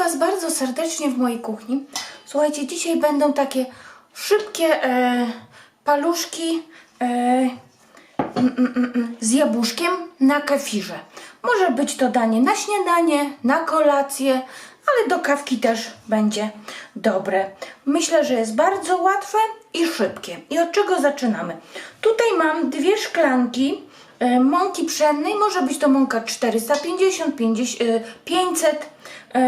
Was bardzo serdecznie w mojej kuchni. Słuchajcie, dzisiaj będą takie szybkie e, paluszki e, mm, mm, mm, z jabłuszkiem na kefirze. Może być to danie na śniadanie, na kolację, ale do kawki też będzie dobre. Myślę, że jest bardzo łatwe i szybkie. I od czego zaczynamy? Tutaj mam dwie szklanki e, mąki pszennej. Może być to mąka 450, 50, e, 500. E,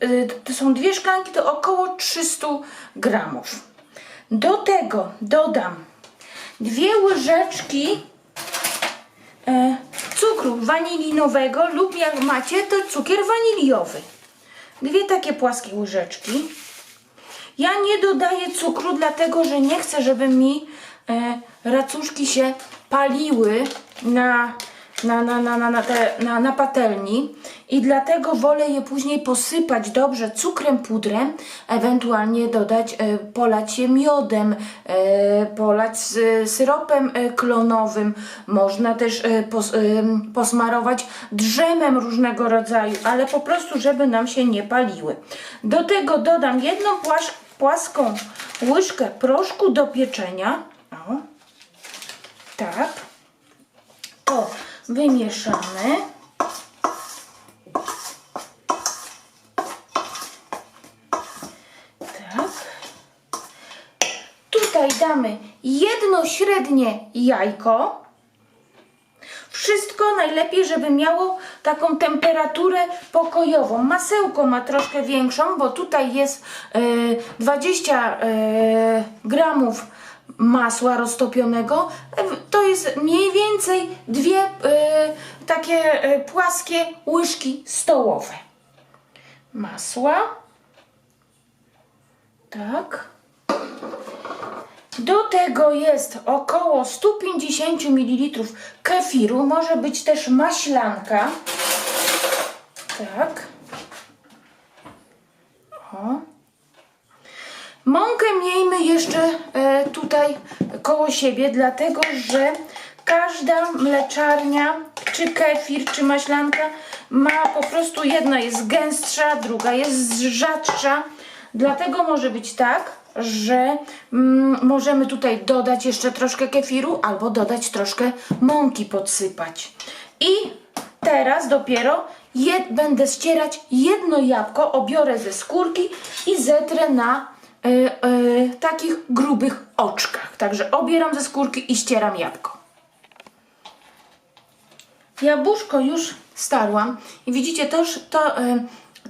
e, To są dwie szklanki, to około 300 gramów. Do tego dodam dwie łyżeczki e, cukru wanilinowego lub jak macie to cukier waniliowy. Dwie takie płaskie łyżeczki. Ja nie dodaję cukru, dlatego że nie chcę, żeby mi e, racuszki się paliły na, na, na, na, na, na, te, na, na patelni i dlatego wolę je później posypać dobrze cukrem, pudrem, ewentualnie dodać, e, polać je miodem, e, polać syropem e, klonowym, można też pos, posmarować drzemem różnego rodzaju, ale po prostu, żeby nam się nie paliły. Do tego dodam jedną płaską łyżkę proszku do pieczenia. O, tak. To wymieszamy. Tak. Tutaj damy jedno średnie jajko. Wszystko najlepiej, żeby miało taką temperaturę pokojową. Masełko ma troszkę większą, bo tutaj jest e, 20 e, gramów masła roztopionego. E, To jest mniej więcej dwie e, takie e, płaskie łyżki stołowe masła. Tak. Do tego jest około 150 ml kefiru, może być też maślanka. Tak. O. Mąkę miejmy jeszcze e, tutaj koło siebie, dlatego że każda mleczarnia, czy kefir, czy maślanka ma po prostu jedna jest gęstsza, druga jest rzadsza. Dlatego może być tak, że mm, możemy tutaj dodać jeszcze troszkę kefiru albo dodać troszkę mąki podsypać. I teraz dopiero je, będę ścierać jedno jabłko, obiorę ze skórki i zetrę na y, y, takich grubych oczkach. Także obieram ze skórki i ścieram jabłko. Jabłuszko już starłam i widzicie też to, y,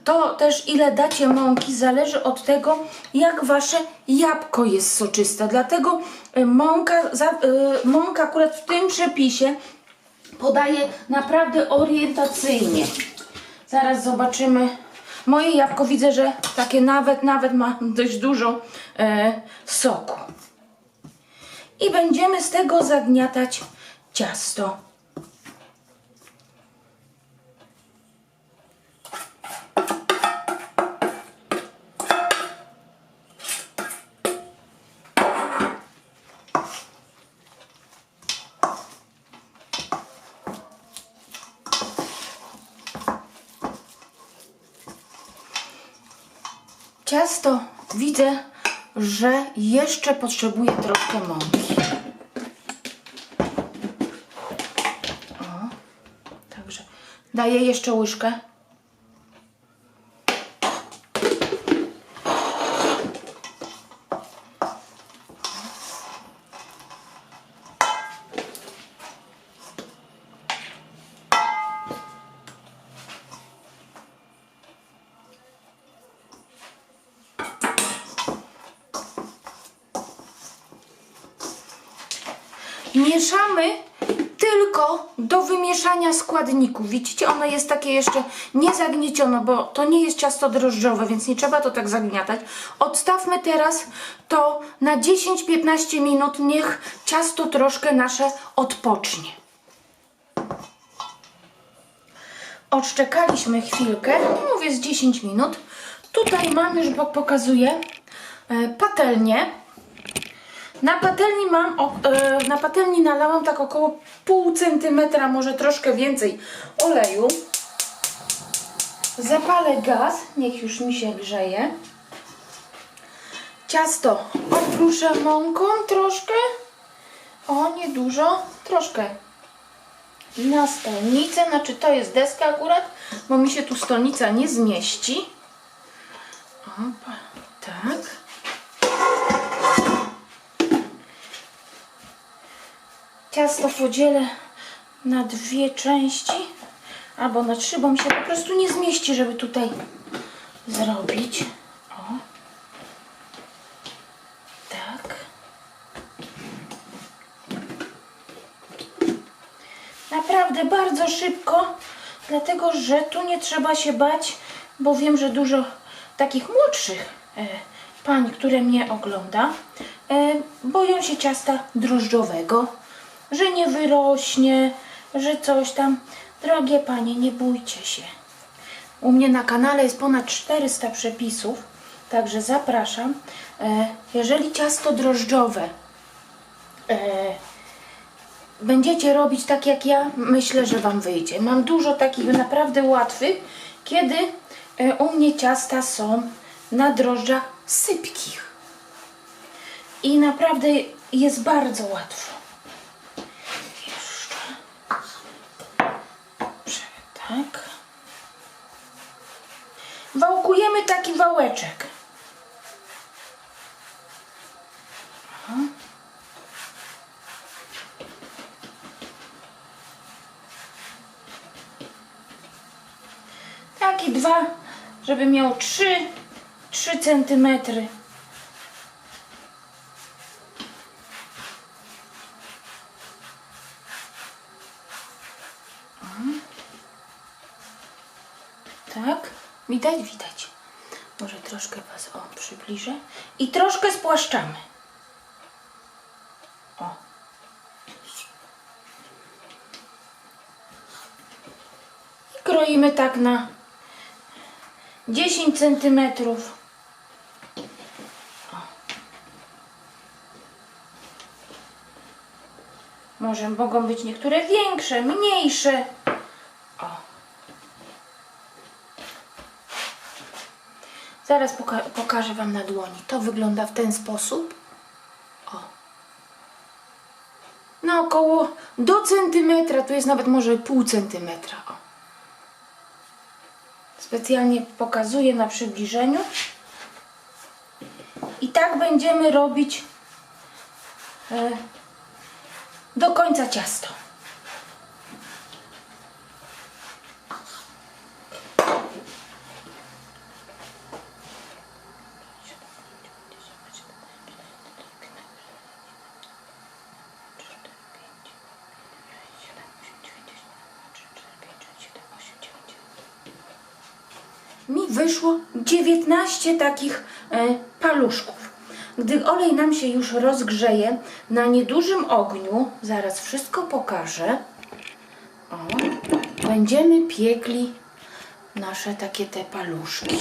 to też ile dacie mąki zależy od tego jak wasze jabłko jest soczyste. Dlatego y, mąka, y, mąka akurat w tym przepisie podaje naprawdę orientacyjnie. Zaraz zobaczymy. Moje jabłko widzę, że takie nawet, nawet ma dość dużo e, soku. I będziemy z tego zagniatać ciasto. Ciasto widzę, że jeszcze potrzebuje troszkę mąki. O, także daję jeszcze łyżkę. Mieszamy tylko do wymieszania składników. Widzicie, ono jest takie jeszcze niezagniecione, bo to nie jest ciasto drożdżowe, więc nie trzeba to tak zagniatać. Odstawmy teraz to na 10-15 minut, niech ciasto troszkę nasze odpocznie. Odszczekaliśmy chwilkę, mówię z 10 minut. Tutaj mam już, bo pokazuję, e, patelnię. Na patelni mam, o- e, na patelni nalałam tak około pół centymetra, może troszkę więcej oleju. Zapalę gaz, niech już mi się grzeje. Ciasto opruszę mąką troszkę. O, niedużo, troszkę. Na stolnicę, znaczy to jest deska akurat, bo mi się tu stolnica nie zmieści. Opa, tak. Ciasto podzielę na dwie części albo na trzy, bo mi się po prostu nie zmieści, żeby tutaj zrobić. O. Tak. Naprawdę bardzo szybko, dlatego że tu nie trzeba się bać, bo wiem, że dużo takich młodszych e, pań, które mnie ogląda, e, boją się ciasta drożdżowego, że nie wyrośnie, że coś tam. Drogie panie, nie bójcie się. U mnie na kanale jest ponad 400 przepisów, także zapraszam. E, jeżeli ciasto drożdżowe e, będziecie robić tak jak ja, myślę, że Wam wyjdzie. Mam dużo takich naprawdę łatwych, kiedy e, u mnie ciasta są na drożdżach sypkich. I naprawdę jest bardzo łatwo. Jeszcze. Dobrze, tak. Wałkujemy taki wałeczek. Aha. Taki dwa, żeby miał trzy, trzy centymetry. Widać, widać. Może troszkę Was o, przybliżę. I troszkę spłaszczamy. O. I kroimy tak na 10 centymetrów. Może mogą być niektóre większe, mniejsze. Zaraz poka pokażę Wam na dłoni. To wygląda w ten sposób. O. Na około do centymetra, tu jest nawet może pół centymetra. O. Specjalnie pokazuję na przybliżeniu. I tak będziemy robić e, do końca ciasto. Wyszło 19 takich e, paluszków. Gdy olej nam się już rozgrzeje na niedużym ogniu, zaraz wszystko pokażę, o, będziemy piekli nasze takie te paluszki.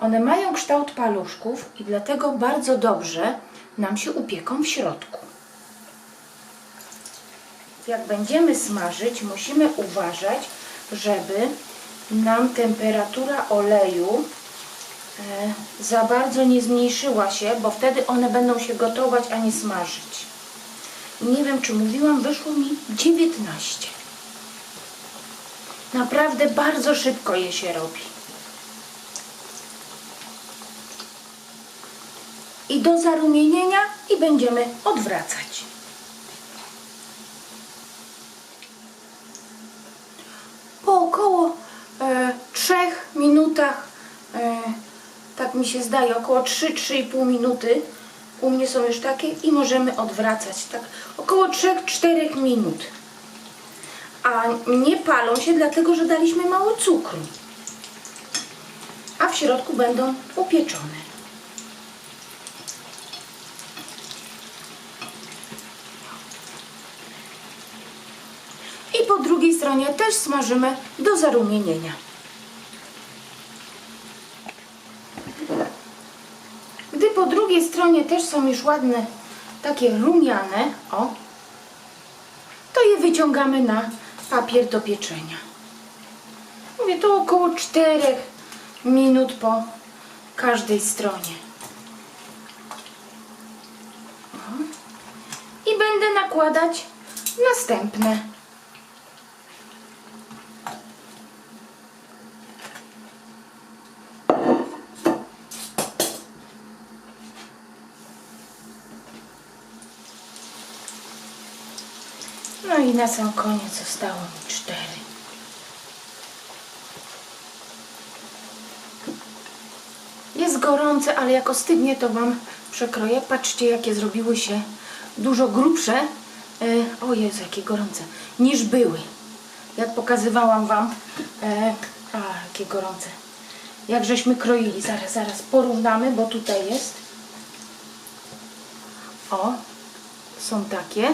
One mają kształt paluszków i dlatego bardzo dobrze nam się upieką w środku. Jak będziemy smażyć, musimy uważać, żeby nam temperatura oleju e, za bardzo nie zmniejszyła się, bo wtedy one będą się gotować, a nie smażyć. Nie wiem, czy mówiłam, wyszło mi 19. Naprawdę bardzo szybko je się robi. I do zarumienienia i będziemy odwracać. Po około e, 3 minutach, e, tak się zdaje, około 3-3,5 minuty. U mnie są już takie i możemy odwracać. Tak około 3-4 minut. A nie palą się, dlatego że daliśmy mało cukru. A w środku będą upieczone. I po drugiej stronie też smażymy do zarumienienia. Gdy po drugiej stronie też są już ładne, takie rumiane, o, to je wyciągamy na papier do pieczenia. Mówię, to około 4 minut po każdej stronie. O. I będę nakładać następne. No i na sam koniec zostało mi cztery. Jest gorące, ale jak ostygnie, to Wam przekroję. Patrzcie, jakie zrobiły się dużo grubsze. E, o Jezu, jakie gorące. Niż były. Jak pokazywałam Wam. E, a, jakie gorące. Jak żeśmy kroili. Zaraz, zaraz porównamy, bo tutaj jest. O, są takie.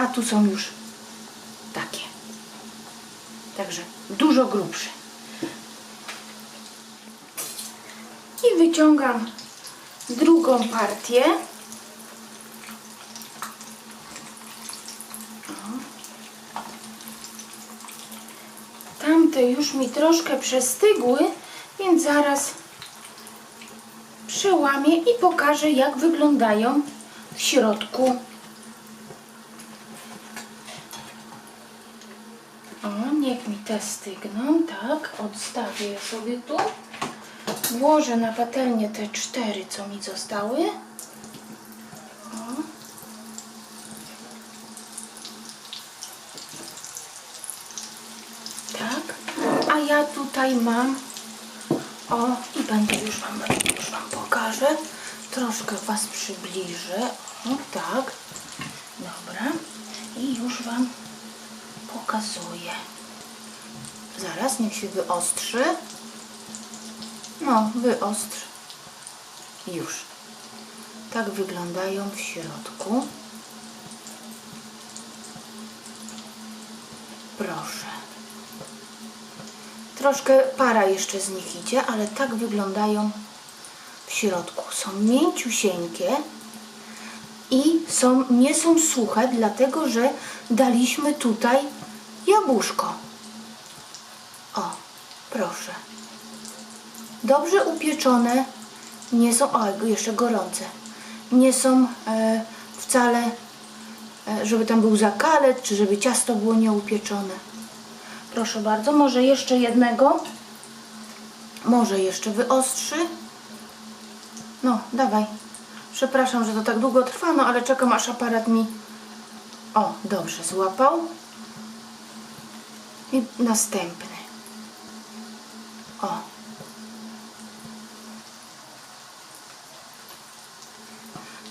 A tu są już takie. Także dużo grubsze. I wyciągam drugą partię. Tamte już mi troszkę przestygły, więc zaraz przełamię i pokażę jak wyglądają w środku. O, niech mi te stygną, tak, odstawię je sobie tu. Włożę na patelnię te cztery, co mi zostały. O. Tak, a ja tutaj mam, o, i będę już wam, już wam pokażę, troszkę was przybliżę, o, tak, dobra, i już wam pokazuję. Zaraz, niech się wyostrzy. No, wyostrzy. Już. Tak wyglądają w środku. Proszę. Troszkę para jeszcze z nich idzie, ale tak wyglądają w środku. Są mięciusieńkie i są, nie są suche, dlatego że daliśmy tutaj jabłuszko. Proszę. Dobrze upieczone, nie są, o, jeszcze gorące, nie są e, wcale, e, żeby tam był zakalet, czy żeby ciasto było nieupieczone. Proszę bardzo, może jeszcze jednego, może jeszcze wyostrzy. No, dawaj. Przepraszam, że to tak długo trwa, no ale czekam aż aparat mi... O, dobrze, złapał. I następny. O.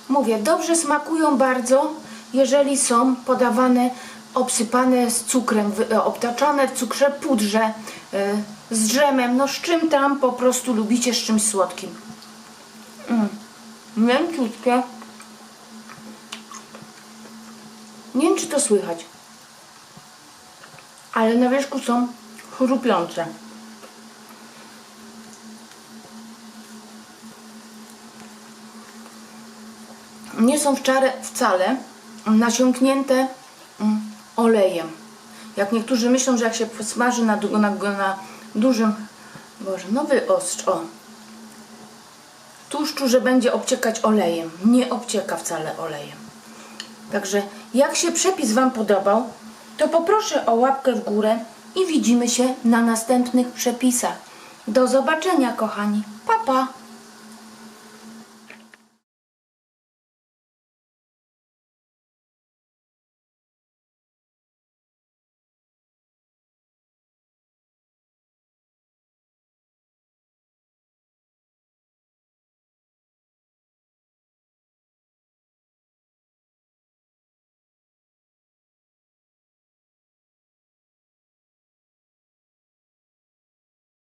Mówię, dobrze smakują bardzo, jeżeli są podawane obsypane z cukrem, e, obtaczane w cukrze, pudrze, e, z drzemem, no z czym tam po prostu lubicie, z czymś słodkim. Mm. Mięciutkie. Nie wiem, czy to słychać. Ale na wierzchu są chrupiące. Nie są wczare, wcale nasiąknięte mm, olejem. Jak niektórzy myślą, że jak się smaży na, na, na dużym... Boże, no wyostrz, o tłuszczu, że będzie obciekać olejem. Nie obcieka wcale olejem. Także jak się przepis Wam podobał, to poproszę o łapkę w górę i widzimy się na następnych przepisach. Do zobaczenia, kochani. Pa, pa!